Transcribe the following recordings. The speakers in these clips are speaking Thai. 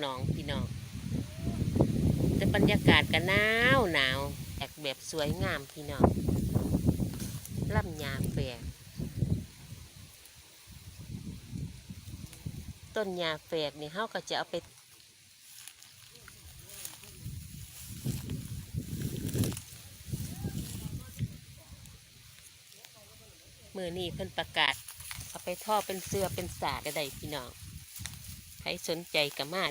หนองพี่น้อง แต่บรรยากาศก็หนาวหนาวแอกแบบสวยงามพี่น้องล่ำยาแฝกต้นยาแฝกนี่เฮาก็จะเอาไปมือนี่เพิ่นประกาศ เอาไปท่อเป็นเสื้อเป็นสาก็ได้พี่น้องใครสนใจก็มา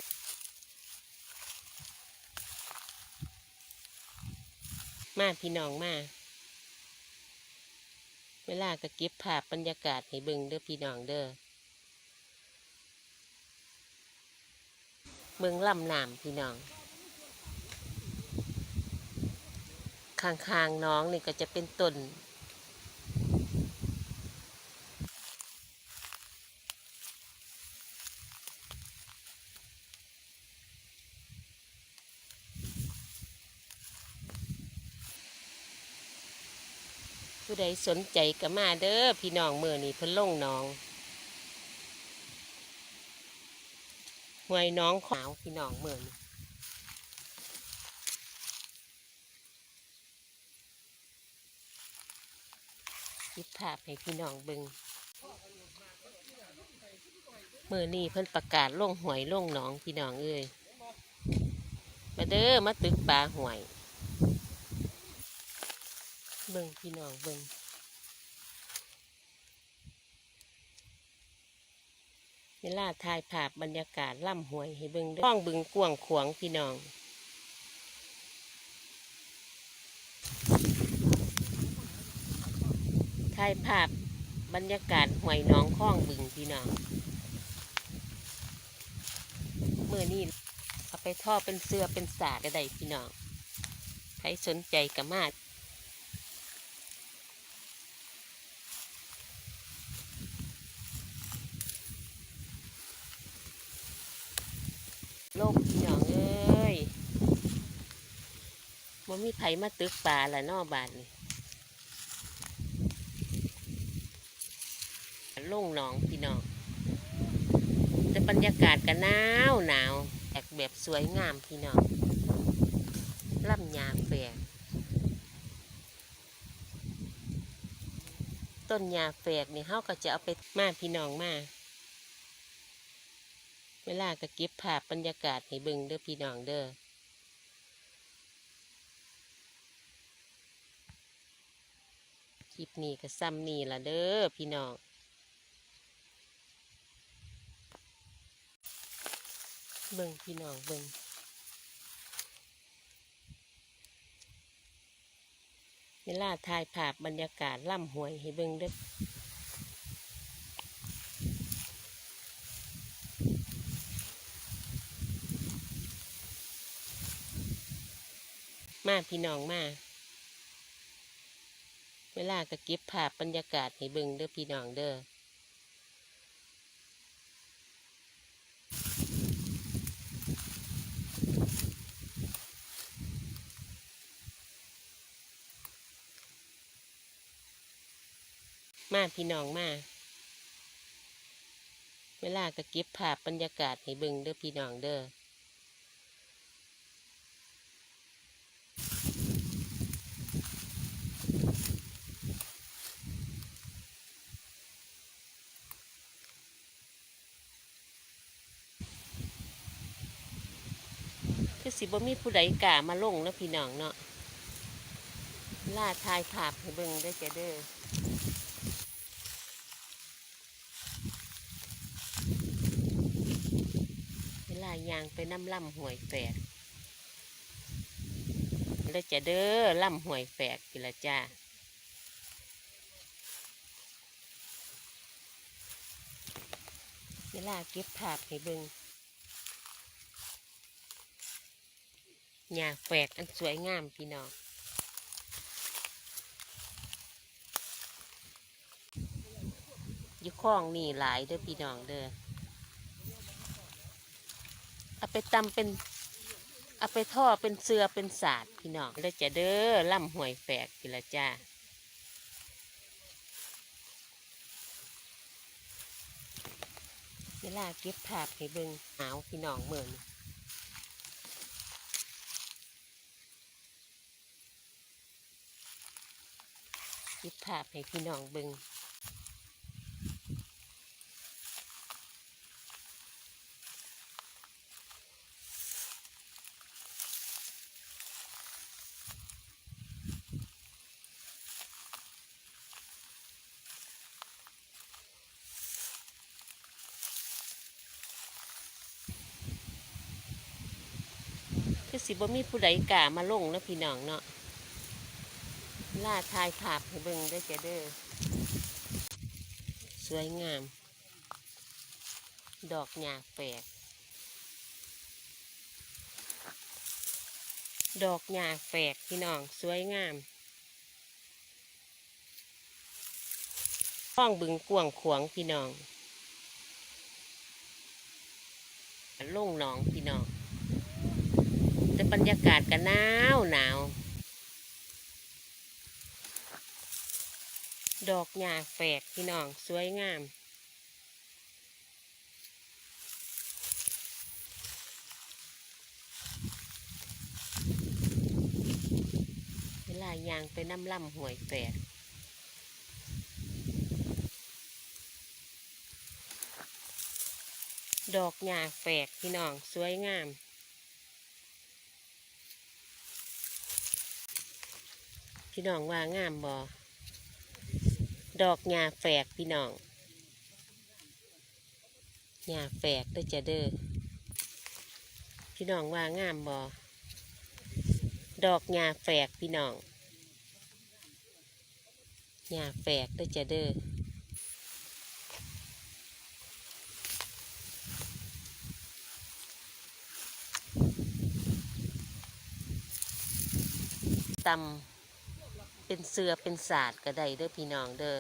มาพี่น้องมาเวลาก็เก็บภาพบรรยากาศให้เบิ่งเด้อพี่น้องเด้อเมืองลำน้ำพี่น้องข้างๆน้องนี่ก็จะเป็นต้น ผู้ใดสนใจก็มาเด้อพี่น้องเมื่อนี่เพิ่นลงน้องหวยน้องขาวพี่น้องเมื่อนี่คิดภาพให้พี่น้องเบิงเมื่อนี่เพิ่นประกาศลงหวยลงหนองพี่น้องเอ้ยมาเด้อมาตึกปลาหวย เบิ่งพี่น้องเบิ่งเวลาถ่ายภาพบรรยากาศล่ำหวยให้เบิ่งเด้อห้องบึงกวางขวางพี่น้องถ่ายภาพบรรยากาศหวยน้องคล้องบึงพี่น้องเมื่อนี้เอาไปทอเป็นเสื้อเป็นสาก็ได้พี่น้องใครสนใจก็มา โลกพี่น้องเอ้ย บ่มีไผมาตึกป่าละนอบานนี่ลงหนองพี่น้อง แต่บรรยากาศก็หนาวหนาวแอกแบบสวยงามพี่น้องล่ำยาแฝกต้นยาแฝกนี่เฮาก็จะเอาไปมาพี่น้องมา เวลาก็เก็บภาพบรรยากาศให้เบิ่งเด้อพี่น้องเด้อ ลิปนี้ก็ซ้ำนี่ละเด้อพี่น้องเบิ่งพี่น้องเบิ่งเวลาถ่ายภาพบรรยากาศล่ำหวยให้เบิ่งเด้อมาพี่น้องมา เวลาก็เก็บภาพบรรยากาศให้เบิ่งเด้อพี่น้องเด้อมาพี่น้องมา เวลาก็เก็บภาพบรรยากาศให้เบิ่งเด้อพี่น้องเด้อ คือสิบ่มีผู้ใดกล้ามาลงนะพี่น้องเนาะล่าทายภาพให้เบิ่งได้อจ้ะเด้อเวลายางไปน้ำล่ำหวยแฝกแล้วจะเด้อล่ำหวยแฝกกิละจ้าเวลาเก็บภาพให้เบิ่ง หญ้าแฝกอันสวยงามพี่น้องอยู่คลองนี่หลายเด้อพี่น้องเด้อเอาไปตำเป็นเอาไปท่อเป็นเสือเป็นศาสตร์พี่น้องแล้วจะเด้อล่ำหวยแฝกพี่ละจ้าเวลาเก็บภาพให้เบิ่งหาวพี่น้องเมือน ภาพให้พี่น้องเบิงคือสิบ่มีผู้ใดกล้ามาลงนะพี่น้องเนาะ ล่าทายภาพให้เบิ่งได้อจ้ะเด้อสวยงาม ดอกหญ้าแฝกดอกหญ้าแฝกพี่น้องสวยงามห้องบึงกวางขวางพี่น้องลงหนองพี่น้อง แต่บรรยากาศก็หนาวหนาว ดอกหญ้าแฝกพี่น้อง สวยงาม เวลายางไปน้ำล่ำห่วยแฝกดอกหญ้าแฝกพี่น้อง สวยงามพี่น้องว่างามบอ ดอกหญ้าแฝกพี่น้องหญ้าแฝกเด้จะเด้อพี่น้องว่างามบอดอกหญ้าแฝกพี่น้องหญ้าแฝกเด้จะเด้อตำ เป็นเสือเป็นศาสตร์ก็ได้เด้อพี่น้องเด้อ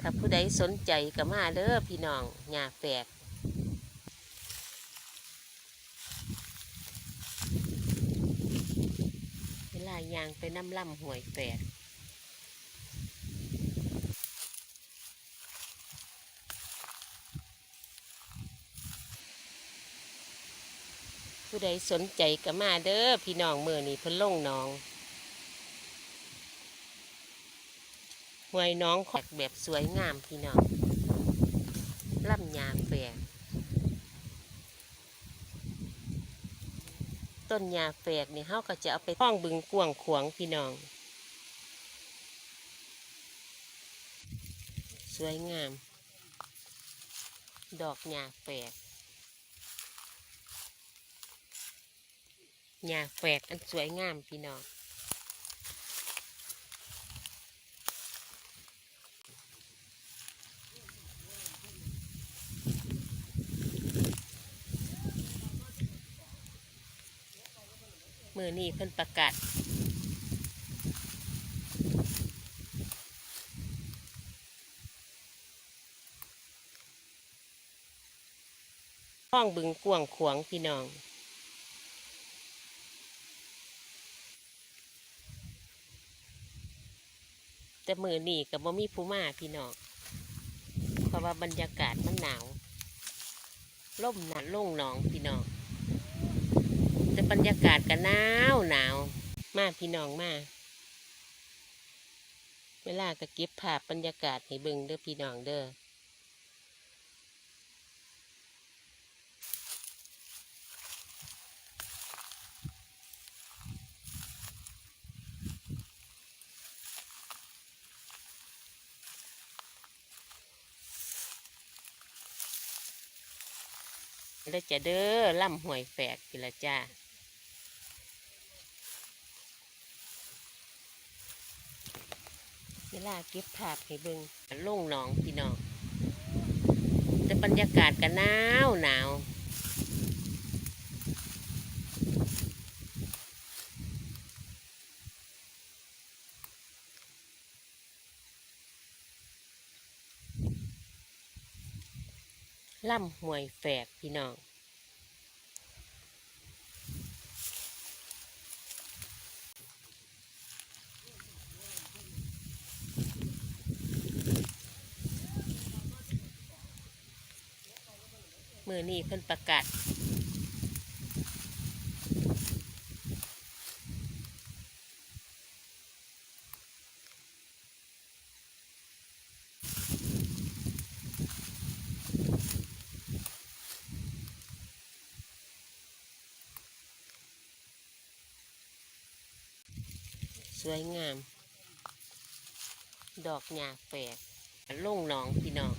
ถ้าผู้ใดสนใจก็มาเด้อพี่น้องหญ้าแฝกเวลายางไปน้ำล่ำห่วยแฝกผู้ใดสนใจก็มาเด้อพี่น้องเมื่อนี้เพิ่นลงน้อง หวยน้องแขกแบบสวยงามพี่น้องล่ำยาแฝกต้นยาแฝกนี่เฮาก็จะเอาไปห้องบึงกวางขวงพี่น้อง สวยงาม ดอกยาแฝกยาแฝกอันสวยงามพี่น้อง มือนี้เพิ่นประกาศห้องบึงกวงขวงพี่น้องแต่มือนี้กับบ่มีผู้มาพี่น้องเพราะว่าบรรยากาศมันหนาวล่มหนาล่งหนองพี่น้อง บรรยากาศก็หนาวหนาวมากพี่น้องมากเวลาก็เก็บภาพบรรยากาศให้เบิ่งเด้อพี่น้องเด้อแล้วจะเด้อล่ำหวยแฝกพี่ละจ้า เว ลาเก็บภาพให้เบิ่งลงหนองพี่น้องแต่บรรยากาศก็หนาวหนาวล่ำห่วยแฝกพี่น้องือนี่เพิ่นประกาศสวยงาม ดอกหญ้าแฝกลุ่งหนองพี่น้อง